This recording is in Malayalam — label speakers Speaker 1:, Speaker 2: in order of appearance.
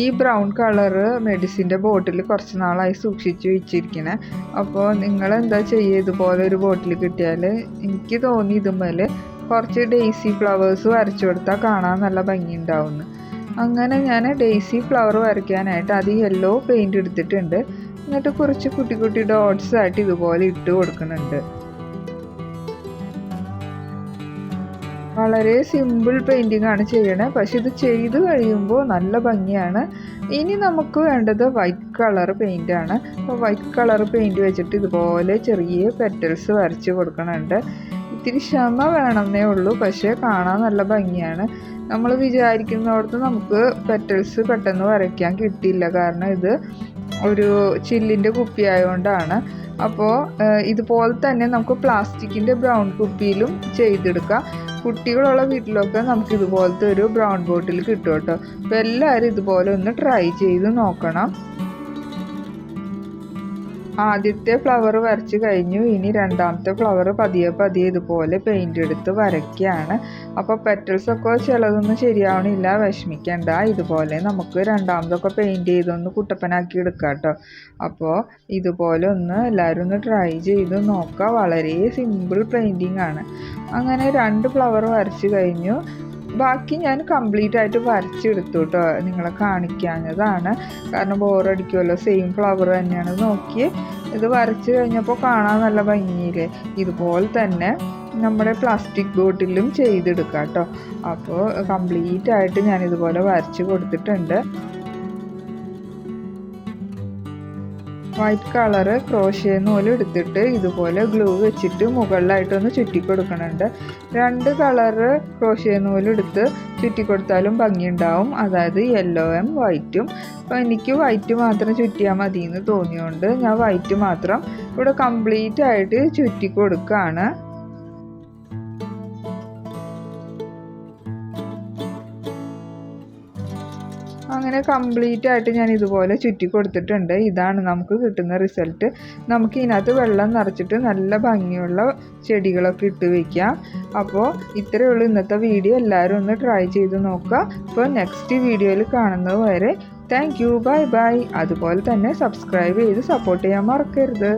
Speaker 1: ഈ ബ്രൗൺ കളറ് മെഡിസിന്റെ ബോട്ടിൽ കുറച്ച് നാളായി സൂക്ഷിച്ച് വെച്ചിരിക്കണേ. അപ്പോൾ നിങ്ങൾ എന്താ ചെയ്യുക ഇതുപോലെ ഒരു ബോട്ടിൽ കിട്ടിയാൽ എനിക്ക് തോന്നി ഇതുമ്മേൽ കുറച്ച് ഡെയ്സി ഫ്ലവേഴ്സ് വരച്ചു കൊടുത്താൽ കാണാൻ നല്ല ഭംഗി ഉണ്ടാവുന്നു. അങ്ങനെ ഞാൻ ഡെയ്സി ഫ്ലവർ വരയ്ക്കാനായിട്ട് അത് യെല്ലോ പെയിന്റ് എടുത്തിട്ടുണ്ട്. എന്നിട്ട് കുറച്ച് കുട്ടി കുട്ടി ഡോട്ട്സ് ആയിട്ട് ഇതുപോലെ ഇട്ട് കൊടുക്കുന്നുണ്ട്. വളരെ സിമ്പിൾ പെയിന്റിംഗ് ആണ് ചെയ്യണേ. പക്ഷെ ഇത് ചെയ്ത് കഴിയുമ്പോൾ നല്ല ഭംഗിയാണ്. ഇനി നമുക്ക് വേണ്ടത് വൈറ്റ് കളർ പെയിന്റ് ആണ്. അപ്പോൾ വൈറ്റ് കളർ പെയിന്റ് വെച്ചിട്ട് ഇതുപോലെ ചെറിയ പെറ്റൽസ് വരച്ച് കൊടുക്കണുണ്ട്. ഇത്തിരി ക്ഷമ വേണമെന്നേ ഉള്ളൂ. പക്ഷേ കാണാൻ നല്ല ഭംഗിയാണ്. നമ്മൾ വിചാരിക്കുന്നിടത്ത് നമുക്ക് പെറ്റൽസ് പെട്ടെന്ന് വരയ്ക്കാൻ കിട്ടിയില്ല. കാരണം ഇത് ഒരു ചില്ലിന്റെ കുപ്പി ആയതുകൊണ്ടാണ്. അപ്പോൾ ഇതുപോലെ തന്നെ നമുക്ക് പ്ലാസ്റ്റിക്കിന്റെ ബ്രൗൺ കുപ്പിയിലും ചെയ്തെടുക്കാം. കുട്ടികളുള്ള വീട്ടിലൊക്കെ നമുക്ക് ഇതുപോലത്തെ ഒരു ബ്രൗൺ ബോട്ടിൽ കിട്ടും കേട്ടോ. അപ്പോൾ എല്ലാവരും ഇതുപോലെ ഒന്ന് ട്രൈ ചെയ്ത് നോക്കണം. ആദ്യത്തെ ഫ്ലവർ വരച്ച് കഴിഞ്ഞു. ഇനി രണ്ടാമത്തെ ഫ്ലവർ പതിയെ പതിയെ ഇതുപോലെ പെയിന്റ് എടുത്ത് വരയ്ക്കുകയാണ്. അപ്പോൾ പെറ്റൽസൊക്കെ ചിലതൊന്നും ശരിയാവണില്ല. വിഷമിക്കണ്ട. ഇതുപോലെ നമുക്ക് രണ്ടാമതൊക്കെ പെയിന്റ് ചെയ്തൊന്ന് കുട്ടപ്പനാക്കി എടുക്കാം കേട്ടോ അപ്പോൾ ഇതുപോലെ ഒന്ന് എല്ലാവരും ഒന്ന് ട്രൈ ചെയ്ത് നോക്കുക വളരെ സിമ്പിൾ പെയിന്റിങ് ആണ്. അങ്ങനെ രണ്ട് ഫ്ലവർ വരച്ച് കഴിഞ്ഞു. ബാക്കി ഞാൻ കംപ്ലീറ്റ് ആയിട്ട് വരച്ചെടുത്തു കേട്ടോ നിങ്ങളെ കാണിക്കാഞ്ഞതാണ്. കാരണം ബോറടിക്കുമല്ലോ സെയിം ഫ്ലവർ തന്നെയാണ്. നോക്കി ഇത് വരച്ച് കഴിഞ്ഞപ്പോൾ കാണാൻ നല്ല ഭംഗിയില്ലേ? ഇതുപോലെ തന്നെ നമ്മുടെ പ്ലാസ്റ്റിക് ബോട്ടിലും ചെയ്തെടുക്കാം കേട്ടോ അപ്പോൾ കംപ്ലീറ്റ് ആയിട്ട് ഞാൻ ഇതുപോലെ വരച്ച് കൊടുത്തിട്ടുണ്ട്. വൈറ്റ് കളറ് ക്രോഷ്യ നൂൽ എടുത്തിട്ട് ഇതുപോലെ ഗ്ലൂ വെച്ചിട്ട് മുകളിലായിട്ടൊന്ന് ചുറ്റി കൊടുക്കുന്നുണ്ട് രണ്ട് കളറ് ക്രോഷ്യ നൂലെടുത്ത് ചുറ്റി കൊടുത്താലും ഭംഗിയുണ്ടാവും. അതായത് യെല്ലോയും വൈറ്റും അപ്പോൾ എനിക്ക് വൈറ്റ് മാത്രം ചുറ്റിയാൽ മതി എന്ന് തോന്നിയോണ്ട് ഞാൻ വൈറ്റ് മാത്രം ഇവിടെ കംപ്ലീറ്റ് ആയിട്ട് ചുറ്റി കൊടുക്കുകയാണ് അങ്ങനെ കംപ്ലീറ്റ് ആയിട്ട് ഞാൻ ഇതുപോലെ ചുറ്റി കൊടുത്തിട്ടുണ്ട്. ഇതാണ് നമുക്ക് കിട്ടുന്ന റിസൾട്ട് നമുക്ക് ഇതിനകത്ത് വെള്ളം നിറച്ചിട്ട് നല്ല ഭംഗിയുള്ള ചെടികളൊക്കെ ഇട്ട് വയ്ക്കാം അപ്പോൾ ഇത്രയേ ഉള്ളൂ ഇന്നത്തെ വീഡിയോ എല്ലാവരും ഒന്ന് ട്രൈ ചെയ്ത് നോക്കുക. അപ്പോൾ നെക്സ്റ്റ് വീഡിയോയിൽ കാണുന്നത് വരെ താങ്ക് യു ബൈ ബൈ അതുപോലെ തന്നെ സബ്സ്ക്രൈബ് ചെയ്ത് സപ്പോർട്ട് ചെയ്യാൻ മറക്കരുത്.